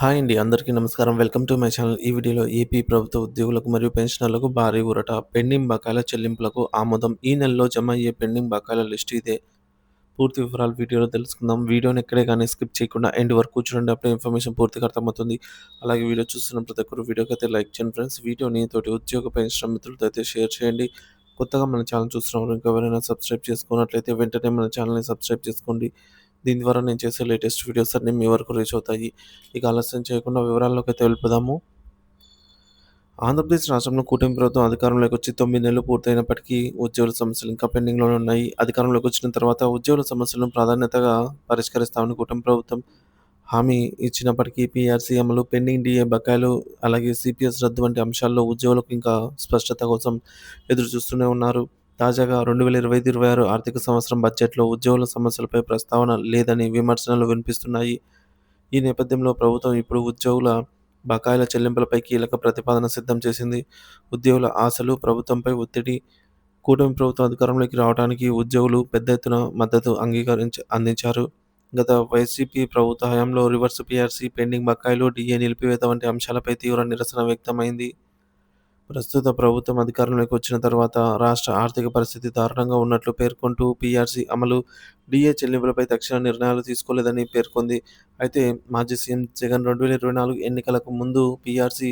Hi అండి. అందరికీ నమస్కారం. Welcome to my channel. ఈ వీడియోలో ఏపీ ప్రభుత్వ ఉద్యోగులకు మరియు పెన్షనర్లకు భారీ ఊరట. పెండింగ్ బకాయిల చెల్లింపులకు ఆమోదం. ఈ నెలలో జమ అయ్యే పెండింగ్ బకాయిల లిస్ట్ ఇదే. పూర్తి వివరాలు వీడియోలో తెలుసుకుందాం. వీడియోని ఎక్కడే కానీ స్కిప్ చేయకుండా ఎండ్ వరకు చూడండి. అప్పుడే ఇన్ఫర్మేషన్ పూర్తిగా అర్థమవుతుంది. అలాగే వీడియో చూస్తున్న ప్రతి ఒక్కరు వీడియోకి అయితే లైక్ చేయండి ఫ్రెండ్స్. వీడియోని తోటి ఉద్యోగ పెన్షన్ మిత్రులతో అయితే షేర్ చేయండి. కొత్తగా మన ఛానల్ చూస్తున్న వారు ఇంకెవరైనా సబ్స్క్రైబ్ చేసుకున్నట్లయితే వెంటనే మన ఛానల్ని సబ్స్క్రైబ్ చేసుకోండి. దీని ద్వారా నేను చేసే లేటెస్ట్ వీడియోస్ అన్నీ మీ వరకు రీచ్ అవుతాయి. ఇక ఆలస్యం చేయకుండా వివరాల్లోకి అయితే వెళ్ళిపోదాము. ఆంధ్రప్రదేశ్ రాష్ట్రంలో కూటమి ప్రభుత్వం అధికారంలోకి వచ్చి తొమ్మిది నెలలు పూర్తయినప్పటికీ ఉద్యోగుల సమస్యలు ఇంకా పెండింగ్లోనే ఉన్నాయి. అధికారంలోకి వచ్చిన తర్వాత ఉద్యోగుల సమస్యలను ప్రాధాన్యతగా పరిష్కరిస్తామని కూటమి ప్రభుత్వం హామీ ఇచ్చినప్పటికీ పీఆర్సీ అమలు, పెండింగ్ డీఏ బకాయిలు, అలాగే సిపిఎస్ రద్దు వంటి అంశాల్లో ఉద్యోగులకు ఇంకా స్పష్టత కోసం ఎదురు చూస్తూనే ఉన్నారు. తాజాగా రెండు వేల ఇరవై ఐదు ఇరవై ఆరు ఆర్థిక సంవత్సరం బడ్జెట్లో ఉద్యోగుల సమస్యలపై ప్రస్తావన లేదని విమర్శనలు వినిపిస్తున్నాయి. ఈ నేపథ్యంలో ప్రభుత్వం ఇప్పుడు ఉద్యోగుల బకాయిల చెల్లింపులపై కీలక ప్రతిపాదన సిద్ధం చేసింది. ఉద్యోగుల ఆశలు, ప్రభుత్వంపై ఒత్తిడి కూటమి ప్రభుత్వం అధికారంలోకి రావడానికి ఉద్యోగులు పెద్ద ఎత్తున మద్దతు అంగీకరించ అందించారు. గత వైసీపీ ప్రభుత్వ హయాంలో రివర్స్ పీఆర్సీ, పెండింగ్ బకాయిలు, డీఏ నిలిపివేత వంటి అంశాలపై తీవ్ర నిరసన వ్యక్తమైంది. ప్రస్తుత ప్రభుత్వం అధికారంలోకి వచ్చిన తర్వాత రాష్ట్ర ఆర్థిక పరిస్థితి దారుణంగా ఉన్నట్లు పేర్కొంటూ పీఆర్సీ అమలు, డీఏ చెల్లింపులపై తక్షణ నిర్ణయాలు తీసుకోలేదని పేర్కొంది. అయితే మాజీ సీఎం జగన్ రెండు వేల ఇరవై నాలుగు ఎన్నికలకు ముందు పీఆర్సీ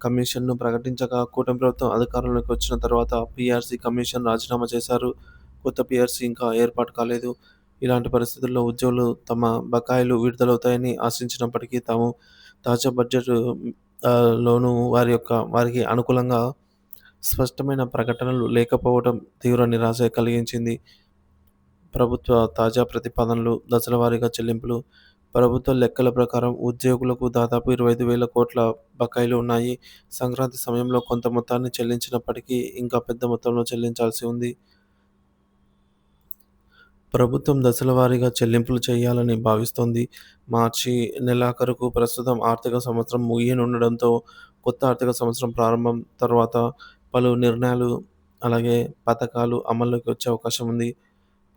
కమిషన్ను ప్రకటించగా కూటమి ప్రభుత్వం అధికారంలోకి వచ్చిన తర్వాత పీఆర్సీ కమిషన్ రాజీనామా చేశారు. కొత్త పీఆర్సీ ఇంకా ఏర్పాటు కాలేదు. ఇలాంటి పరిస్థితుల్లో ఉద్యోగులు తమ బకాయిలు విడుదలవుతాయని ఆశించినప్పటికీ తాము తాజా బడ్జెట్ లోనూ వారి యొక్క వారికి అనుకూలంగా స్పష్టమైన ప్రకటనలు లేకపోవడం తీవ్ర నిరాశ కలిగించింది. ప్రభుత్వ తాజా ప్రతిపాదనలు, దశలవారీగా చెల్లింపులు ప్రభుత్వ లెక్కల ప్రకారం ఉద్యోగులకు దాదాపు ఇరవై ఐదు వేల కోట్ల బకాయిలు ఉన్నాయి. సంక్రాంతి సమయంలో కొంత మొత్తాన్ని చెల్లించినప్పటికీ ఇంకా పెద్ద మొత్తంలో చెల్లించాల్సి ఉంది. ప్రభుత్వం దశలవారీగా చెల్లింపులు చేయాలని భావిస్తోంది. మార్చి నెలాఖరుకు ప్రస్తుతం ఆర్థిక సంవత్సరం ముగియనుండడంతో కొత్త ఆర్థిక సంవత్సరం ప్రారంభం తర్వాత పలు నిర్ణయాలు, అలాగే పథకాలు అమల్లోకి వచ్చే అవకాశం ఉంది.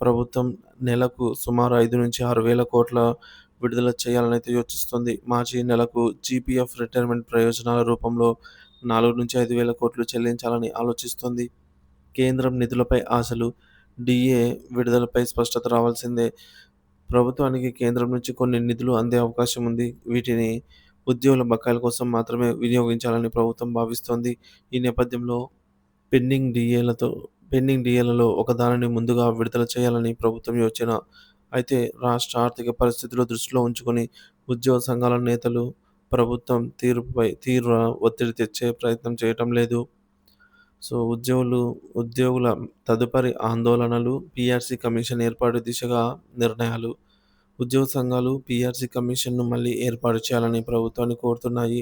ప్రభుత్వం నెలకు సుమారు ఐదు నుంచి ఆరు వేల కోట్ల విడుదల చేయాలనైతే యోచిస్తోంది. మార్చి నెలకు జీపీఎఫ్ రిటైర్మెంట్ ప్రయోజనాల రూపంలో నాలుగు నుంచి ఐదు వేల కోట్లు చెల్లించాలని ఆలోచిస్తోంది. కేంద్రం నిధులపై ఆశలు డీఏ విడుదలపై స్పష్టత రావాల్సిందే. ప్రభుత్వానికి కేంద్రం నుంచి కొన్ని నిధులు అందే అవకాశం ఉంది. వీటిని ఉద్యోగుల బకాయిల కోసం మాత్రమే వినియోగించాలని ప్రభుత్వం భావిస్తోంది. ఈ నేపథ్యంలో పెండింగ్ డిఏలతో పెండింగ్ డీఏలలో ఒకదానిని ముందుగా విడుదల చేయాలని ప్రభుత్వం యోచన. అయితే రాష్ట్ర ఆర్థిక పరిస్థితులు దృష్టిలో ఉంచుకొని ఉద్యోగ సంఘాల నేతలు ప్రభుత్వం తీరుపై తీవ్ర ఒత్తిడి తెచ్చే ప్రయత్నం చేయటం లేదు. సో ఉద్యోగులు ఉద్యోగుల తదుపరి ఆందోళనలు పీఆర్సీ కమిషన్ ఏర్పాటు దిశగా నిర్ణయాలు ఉద్యోగ సంఘాలు పీఆర్సీ కమిషన్ను మళ్ళీ ఏర్పాటు చేయాలని ప్రభుత్వాన్ని కోరుతున్నాయి.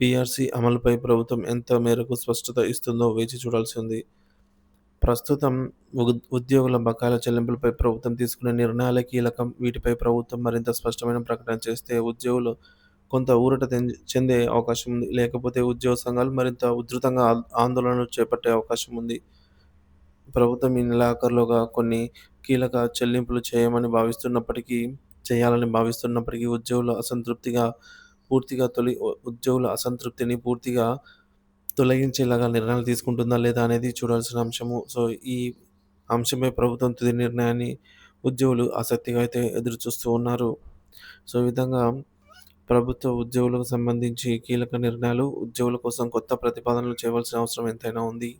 పీఆర్సీ అమలుపై ప్రభుత్వం ఎంత మేరకు స్పష్టత ఇస్తుందో వేచి చూడాల్సి ఉంది. ప్రస్తుతం ఉద్యోగుల బకాయిల చెల్లింపులపై ప్రభుత్వం తీసుకునే నిర్ణయాలే కీలకం. వీటిపై ప్రభుత్వం మరింత స్పష్టమైన ప్రకటన చేస్తే ఉద్యోగులు కొంత ఊరట చెందే అవకాశం ఉంది. లేకపోతే ఉద్యోగ సంఘాలు మరింత ఉధృతంగా ఆందోళనలు చేపట్టే అవకాశం ఉంది. ప్రభుత్వం ఈ నెలాఖరులోగా కొన్ని కీలక చెల్లింపులు చేయమని భావిస్తున్నప్పటికీ చేయాలని భావిస్తున్నప్పటికీ ఉద్యోగుల అసంతృప్తిగా పూర్తిగా తొలి ఉద్యోగుల అసంతృప్తిని పూర్తిగా తొలగించేలాగా నిర్ణయాలు తీసుకుంటుందా లేదా అనేది చూడాల్సిన అంశము. సో ఈ అంశంపై ప్రభుత్వం తుది నిర్ణయాన్ని ఉద్యోగులు ఆసక్తిగా అయితే ఎదురు చూస్తూ ఉన్నారు. సో ఈ విధంగా ప్రభుత్వ ఉద్యోగులకు సంబంధించి కీలక నిర్ణయాలు, ఉద్యోగుల కోసం కొత్త ప్రతిపాదనలు చేయవలసిన అవసరం ఎంతైనా ఉంది.